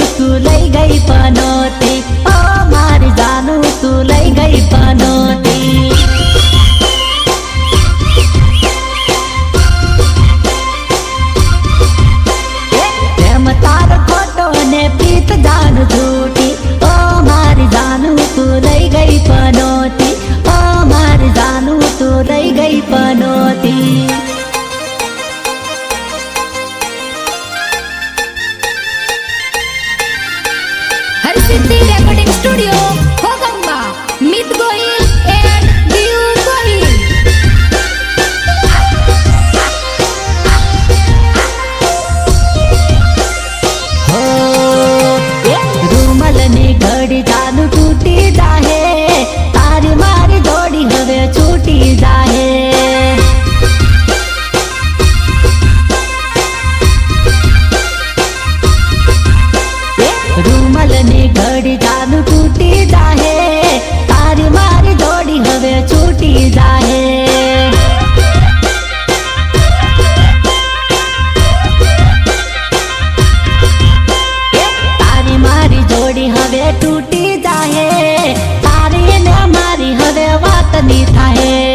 જાનું લઈ ગઈ પનોતી. ઓ મારી જાનું, તું લઈ ગઈ પનોતી. પ્રેમ તાર ખોટો ને પ્રીત જાન ઝૂઠી ઓ મારી જાનું લઈ ગઈ પનોતી. ઓ મારી જાનું, તું લઈ ગઈ પનોતી. તૂટી જાય રૂમલ ને ઘડી ચાલુ તૂટી જાય તારી મારી જોડી હવે છૂટી જાય તારી મારી જોડી હવે તૂટી तनी है